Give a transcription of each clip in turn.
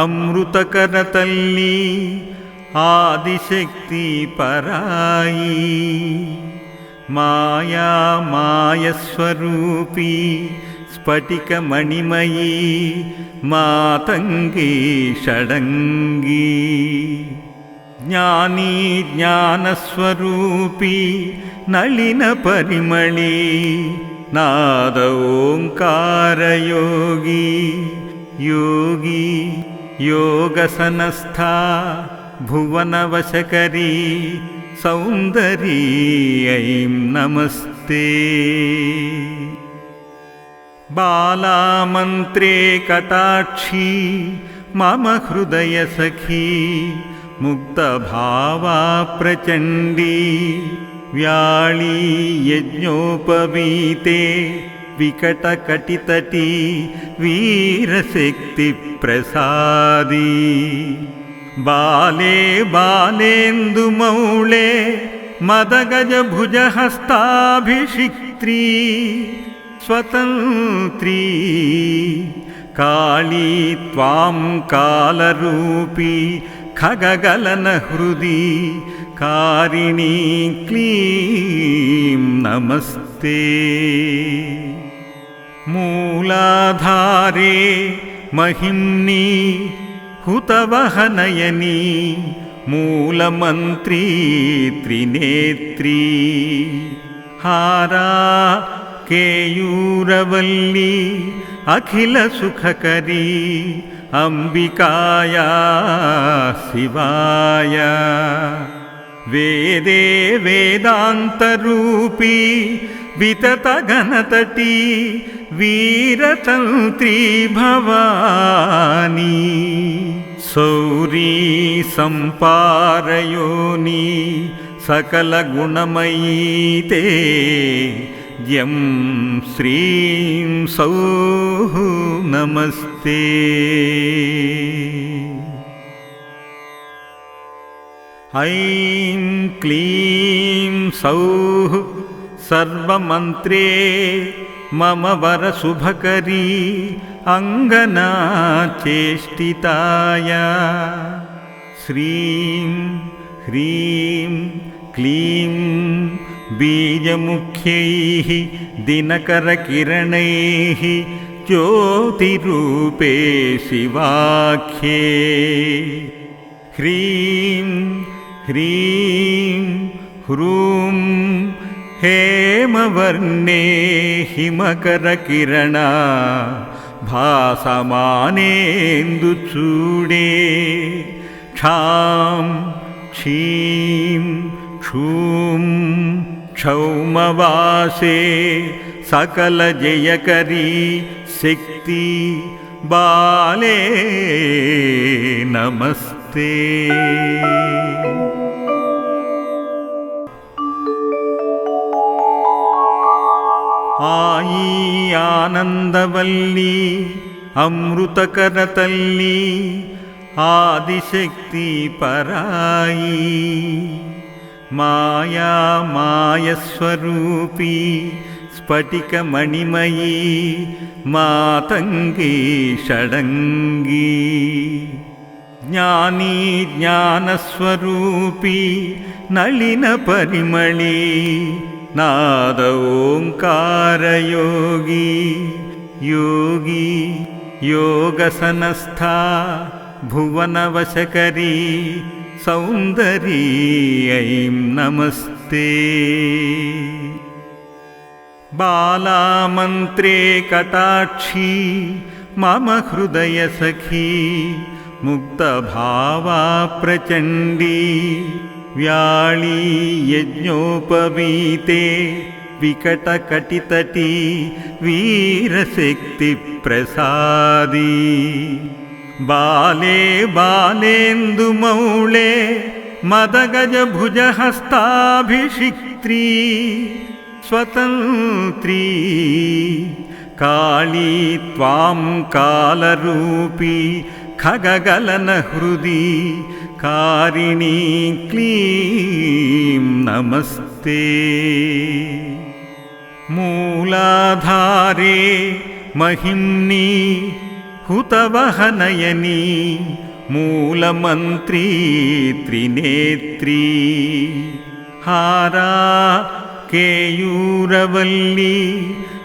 ಅಮೃತಕರತಲ್ಲಿ ಆದಿಶಕ್ತಿ ಪರಾಯಿ ಮಾಯಾ ಮಾಯಸ್ವರೂಪಿ ಸ್ಫಟಿಕಮಣಿಮಯೀ ಮಾತಂಗಿ ಷಡಂಗೀ ಜ್ಞಾನೀ ಜ್ಞಾನಸ್ವರೂಪಿ ನಳಿನ ಪರಿಮಳಿ नाद ओङ्कारयोगी योगी योगसनस्था भुवनवशकरी सौन्दरी ऐं नमस्ते। बालामन्त्रे कटाक्षी मम हृदयसखी मुक्तभावा प्रचण्डी व्याळी यज्ञोपवीते विकटकटितटी वीरशक्तिप्रसादी बाले बालेन्दुमौळे मदगजभुजहस्ताभिषिक्त्री स्वतन्त्री काली त्वां कालरूपी खगगलनहृदि कारिणी क्लीं नमस्ते मूलाधारे महिम्नी हुतवहनयनी मूलमन्त्री त्रिनेत्री। हारा केयूरवल्ली अखिलसुखकरी अम्बिकाया शिवाय। वेदे वेदान्तरूपी विततघनतटी वीरतन्त्री भवानी सौरी सम्पारयोनि सकलगुणमयी ते यं श्रीं सौः नमस्ते। ऐं क्लीं सौः सर्वमन्त्रे मम वरशुभकरी अङ्गनाचेष्टिताय। श्रीं ह्रीं क्लीं बीजमुख्यैः दिनकरकिरणैः ज्योतिरूपे शिवाख्ये। ह्रीं ह्रीं ह्रूं हेमवर्णे हिमकरकिरणा भासमानेन्दुचूडे क्षां क्षीं क्षूं क्षौमवासे सकलजयकरी शक्ति बाले नमस्ते ఆయి ఆనందవల్లి అమృతకరతల్లి ఆదిశక్తి పరాయి మాయా మాయస్వరూపీ స్ఫటికమణిమయీ మాతంగీ షడంగీ జ్ఞానీ జ్ఞానస్వరూపీ నళిన పరిమళీ नाद ओङ्कारयोगी योगी योगसनस्था भुवनवशकरी सौन्दरी ऐं नमस्ते। बालामन्त्रे कटाक्षी मम हृदयसखी मुक्तभावा प्रचण्डी ्याळी यज्ञोपवीते विकटकटितटी वीरशक्तिप्रसादी। बाले बालेन्दुमौळे मदगजभुजहस्ताभिषिक्त्री स्वतन्त्री। काली त्वां कालरूपी खगगलनहृदि कारिणी क्लीं नमस्ते। मूलाधारे महिम्नी हुतवहनयनी मूलमन्त्री त्रिनेत्री। हारा केयूरवल्ली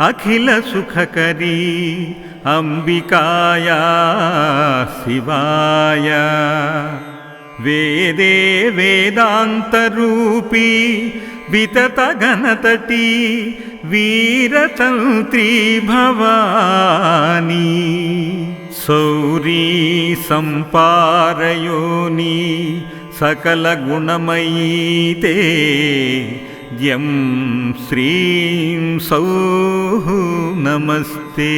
अखिलसुखकरी अम्बिकाया शिवाय। वेदे वेदान्तरूपी विततघनतटी वीरतन्त्री भवानी। सौरी सम्पारयोनि सकलगुणमयी ते यं श्रीं सौः नमस्ते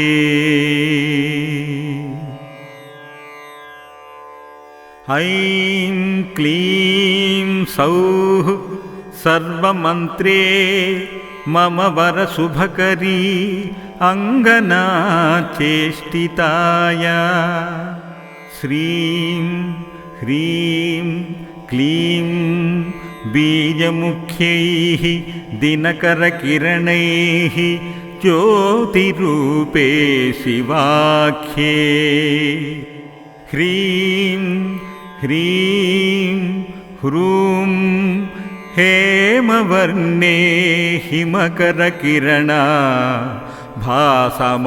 ऐं क्लीं सौः सर्वमन्त्रे मम वरशुभकरी अङ्गना चेष्टिताय श्रीं ह्रीं क्लीं बीजमुख्यैः दिनकरकिरणैः ज्योतिरूपे शिवाख्ये। ह्रीं ह्रीं ह्रूं हेमवर्णे हिमकरकिरणा भासमानेन्दुचूडे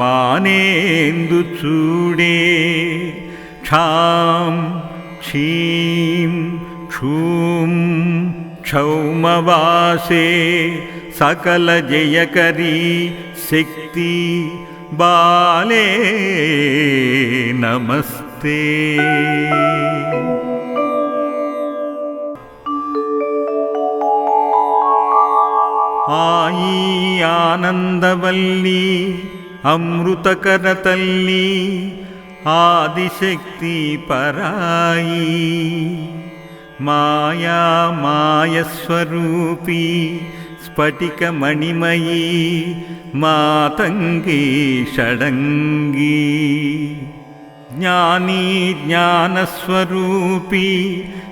क्षां क्षीं क्षूं क्षौमवासे सकलजयकरी शक्ति बाले नमस्ते ಆಯಿ ಆನಂದವಲ್ಲಿ ಅಮೃತಕರತಲ್ಲಿ ಆದಿಶಕ್ತಿ ಪರಾಯಿ ಮಾಯಾ ಮಾಯಸ್ವರೂಪಿ ಸ್ಫಟಿಕ ಮಣಿಮಯಿ ಮಾತಂಗಿ ಷಡಂಗಿ ಜ್ಞಾನಿ ಜ್ಞಾನಸ್ವರೂಪಿ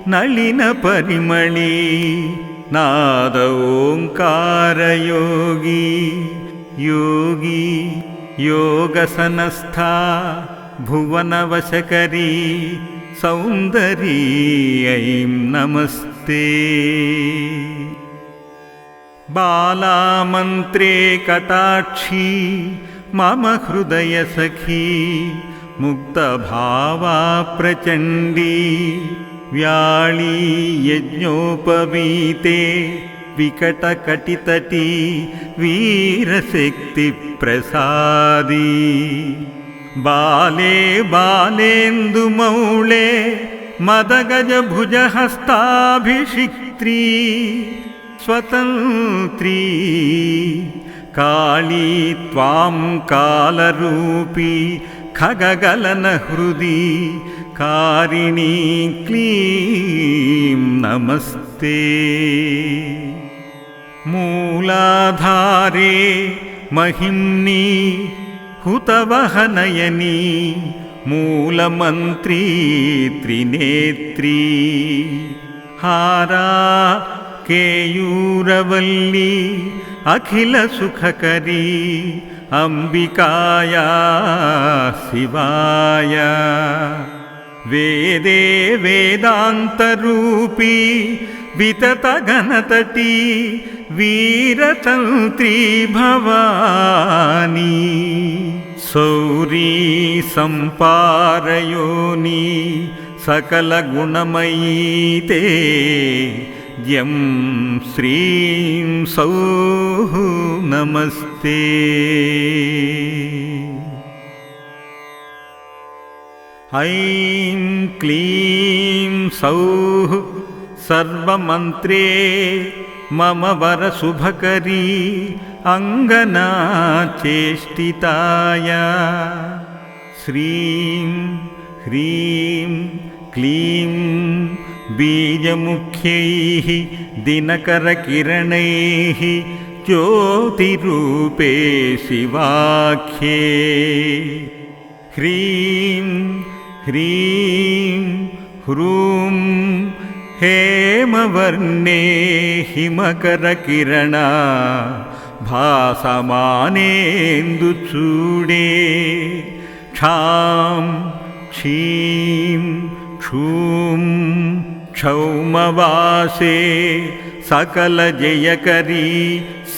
ನಳಿನ ಪರಿಮಳಿ नाद ओङ्कारयोगी योगी योगसनस्था भुवनवशकरी सौन्दरी ऐं नमस्ते। बालामन्त्रे कटाक्षी मम हृदयसखी मुक्तभावा प्रचण्डी व्याळी यज्ञोपवीते विकटकटितटी वीरशक्तिप्रसादी बाले बालेन्दुमौळे मदगजभुजहस्ताभिषिक्त्री स्वतन्त्री काली त्वां कालरूपी खगगलनहृदि कारिणी क्लीं नमस्ते। मूलाधारे महिम्नि हुतवहनयनी मूलमन्त्री त्रिनेत्री हारा केयूरवल्ली अखिलसुखकरी अम्बिकाया शिवाय वेदे वेदान्तरूपी विततघनतटी वीरतन्त्री भवानी। सौरी सम्पारयोनि सकलगुणमयी ते यं श्रीं सौः नमस्ते ऐं क्लीं सौः सर्वमन्त्रे मम वरशुभकरी अङ्गना चेष्टिताय श्रीं ह्रीं क्लीं बीजमुख्यैः दिनकरकिरणैः ज्योतिरूपे शिवाख्ये। ह्रीं ह्रीं ह्रूं हेमवर्णे हिमकरकिरणा भासमानेन्दुचूडे क्षां क्षीं क्षूं क्षौमवासे सकलजयकरी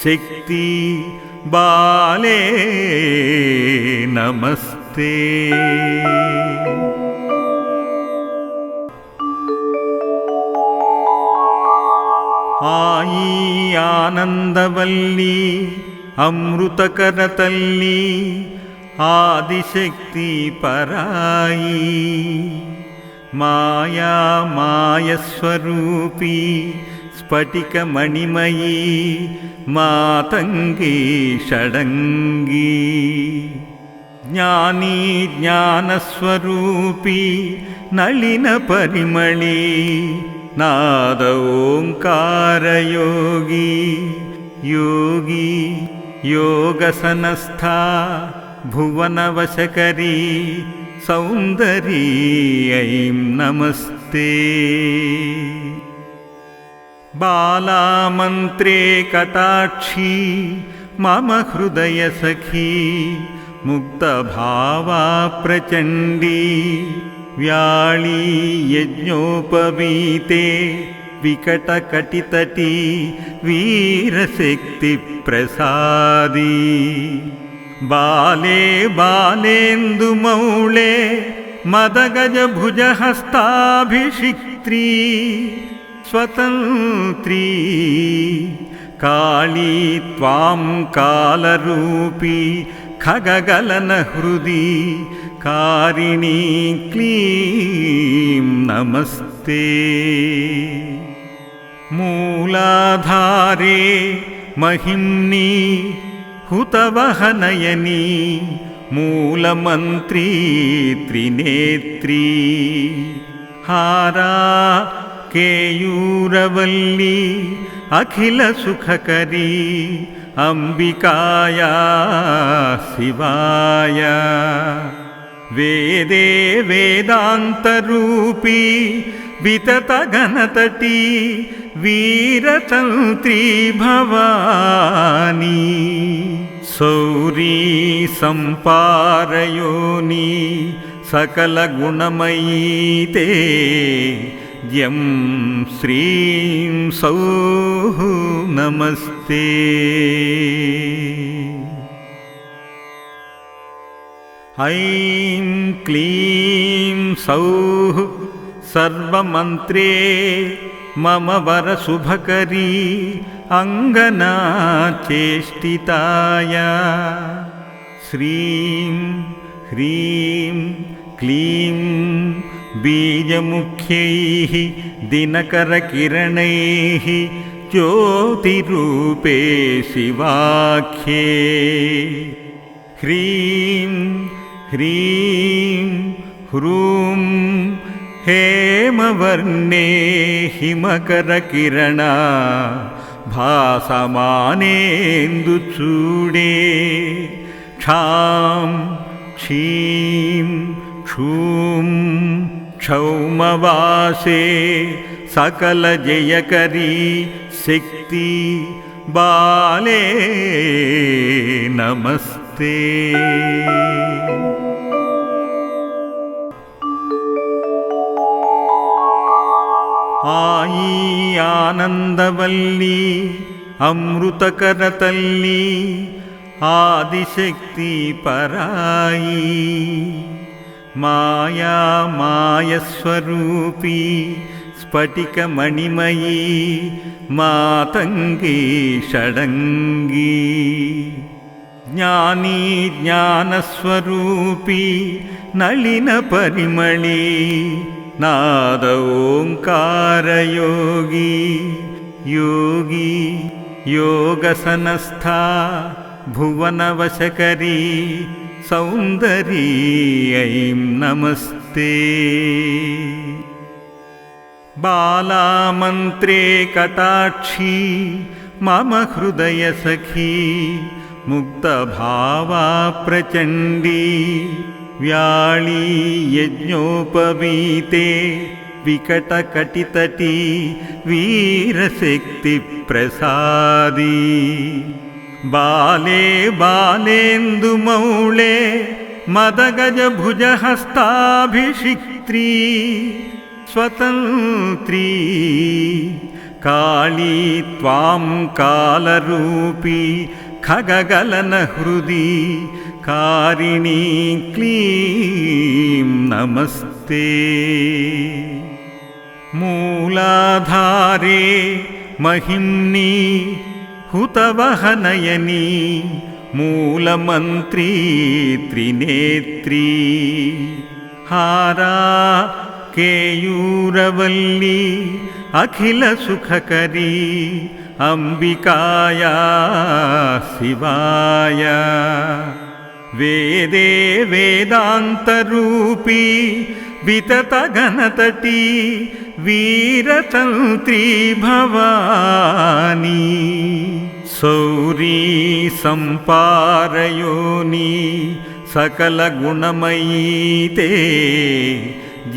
शक्ति बाले नमस्ते ಆಯಿ ಆನಂದವಲ್ಲಿ ಅಮೃತಕರತಲ್ಲಿ ಆದಿಶಕ್ತಿ ಪರಾಯಿ ಮಾಯಾ ಮಾಯಸ್ವರೂಪಿ ಸ್ಫಟಿಕ ಮಣಿಮಯಿ ಮಾತಂಗಿ ಷಡಂಗಿ ಜ್ಞಾನಿ ಜ್ಞಾನಸ್ವರೂಪಿ ನಳಿನ ಪರಿಮಳಿ नाद ओङ्कारयोगी योगी योगसनस्था भुवनवशकरी सौन्दरी ऐं नमस्ते। बालामन्त्रे कटाक्षी मम हृदयसखी मुक्तभावा प्रचण्डी व्याळी यज्ञोपवीते विकटकटितटी वीरशक्तिप्रसादी बाले बालेन्दुमौळे मदगजभुजहस्ताभिषिक्त्री स्वतन्त्री काली त्वां कालरूपी खगगलनहृदि कारिणी क्लीं नमस्ते। मूलाधारे महिम्नि हुतवहनयनी मूलमन्त्री त्रिनेत्री हारा केयूरवल्ली अखिलसुखकरी अम्बिकाया शिवाय वेदे वेदान्तरूपी विततगणतटी वीरतन्त्री भवानी। सौरी सम्पारयोनि सकलगुणमयी ते यं श्रीं सौः नमस्ते ऐं क्लीं सौः सर्वमन्त्रे मम वरशुभकरी अङ्गनाचेष्टिताय। श्रीं ह्रीं क्लीं बीजमुख्यैः दिनकरकिरणैः ज्योतिरूपे शिवाख्ये। ह्रीं ह्रीं ह्रूं हेमवर्णे हिमकरकिरणा भासमानेन्दुचूडे क्षां क्षीं क्षूं क्षौमवासे सकलजयकरी शक्ति बाले नमस्ते ಆಯಿ ಆನಂದವಲ್ಲಿ ಅಮೃತಕರತಲ್ಲಿ ಆದಿಶಕ್ತಿ ಪರಾಯಿ ಮಾಯಾ ಮಾಯಸ್ವರೂಪಿ ಸ್ಫಟಿಕ ಮಣಿಮಯಿ ಮಾತಂಗಿ ಷಡಂಗಿ ಜ್ಞಾನಿ ಜ್ಞಾನಸ್ವರೂಪಿ ನಳಿನ ಪರಿಮಳಿ नादोङ्कारयोगी योगी योगसनस्था भुवनवशकरी सौन्दरी ऐं नमस्ते। बालामन्त्रे कटाक्षी मम हृदयसखी मुक्तभावा प्रचण्डी व्याळी यज्ञोपवीते विकटकटितटी वीरशक्तिप्रसादी। बाले बालेन्दुमौळे मदगजभुजहस्ताभिषिक्त्री स्वतन्त्री। काली त्वां कालरूपी खगगलनहृदि कारिणी क्लीं नमस्ते। मूलाधारे महिम्नि हुतवहनयनी मूलमन्त्री त्रिनेत्री। हारा केयूरवल्ली अखिलसुखकरी अम्बिकाया शिवाय वेदे वेदान्तरूपी विततगणतटी वीरतन्त्री भवानी। सौरी सम्पारयोनि सकलगुणमयी ते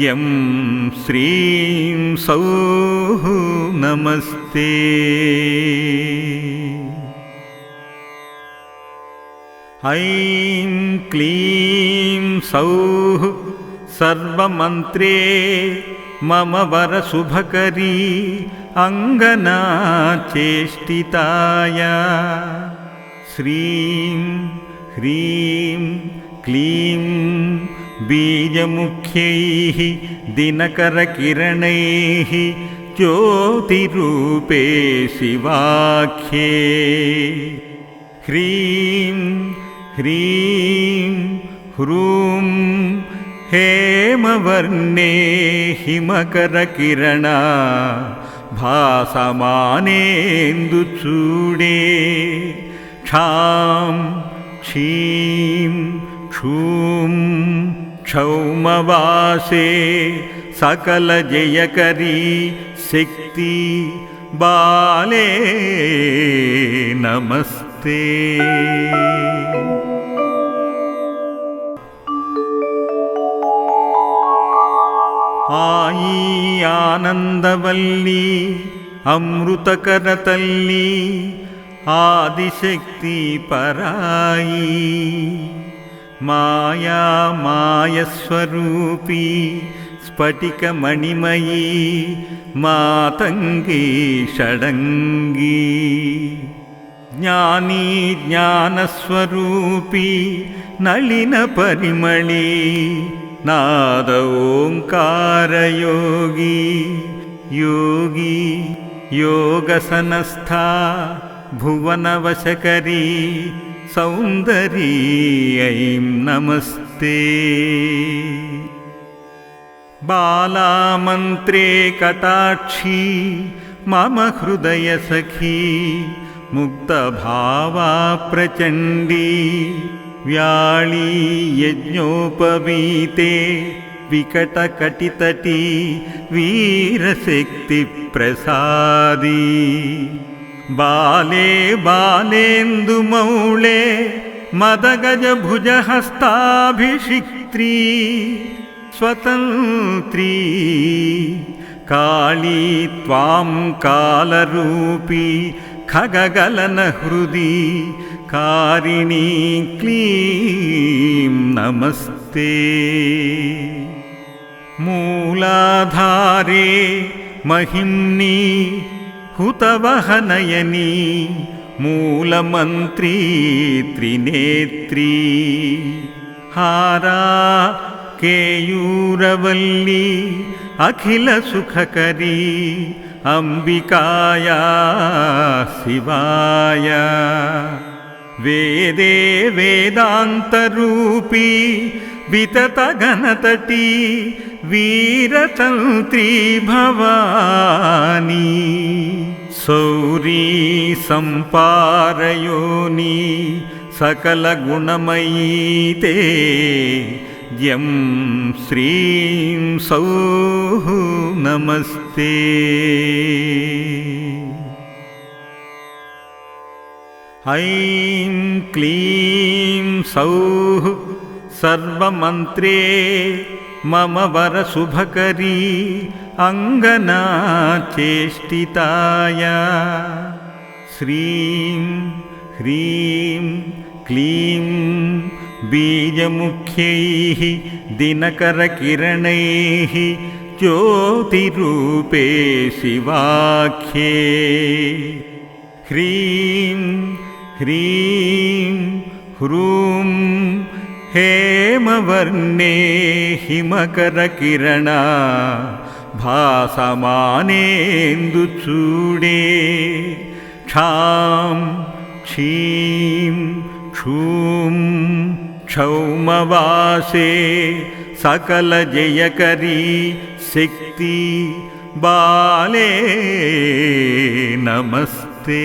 यं श्रीं सौः नमस्ते ऐं क्लीं सौः सर्वमन्त्रे मम वरशुभकरी अङ्गनाचेष्टिताय। श्रीं ह्रीं क्लीं बीजमुख्यैः दिनकरकिरणैः ज्योतिरूपे शिवाख्ये। ह्रीं ह्रीं ह्रूं हेमवर्णे हिमकरकिरणा भासमानेन्दुचूडे क्षां क्षीं क्षूं क्षौमवासे सकलजयकरी शक्ति बाले नमस्ते ಆಯಿ ಆನಂದವಲ್ಲಿ ಅಮೃತಕರತಲ್ಲಿ ಆದಿಶಕ್ತಿ ಪರಾಯಿ ಮಾಯಾ ಮಾಯಸ್ವರೂಪಿ ಸ್ಫಟಿಕಮಣಿಮಯೀ ಮಾತಂಗಿ ಷಡಂಗಿ ಜ್ಞಾನಿ ಜ್ಞಾನಸ್ವರೂಪಿ ನಳಿನ ಪರಿಮಳಿ नाद ओङ्कारयोगी योगी योगसनस्था भुवनवशकरी सौन्दरी ऐं नमस्ते। बालामन्त्रे कटाक्षी मम हृदयसखी मुक्तभावा प्रचण्डी व्याळी यज्ञोपवीते विकटकटितटी वीरशक्तिप्रसादी। बाले बालेन्दुमौळे मदगजभुजहस्ताभिषिक्त्री स्वतन्त्री। काली त्वां कालरूपी खगगलनहृदि कारिणी क्लीं नमस्ते। मूलाधारे महिम्नि हुतवहनयनी मूलमन्त्री त्रिनेत्री। हारा केयूरवल्ली अखिलसुखकरी अम्बिकाया शिवाय वेदे वेदान्तरूपी विततगणतटी वीरतन्त्री भवानी। सौरी सम्पारयोनि सकलगुणमयी ते यं श्रीं सौः नमस्ते ऐं क्लीं सौः सर्वमन्त्रे मम वरशुभकरी अङ्गनाचेष्टिताय। श्रीं ह्रीं क्लीं बीजमुख्यैः दिनकरकिरणैः ज्योतिरूपे शिवाख्ये। ह्रीं ह्रीं ह्रूं हेमवर्णे हिमकरकिरणा भासमानेन्दुचूडे क्षां क्षीं क्षूं क्षौमवासे सकलजयकरी शक्ति बाले नमस्ते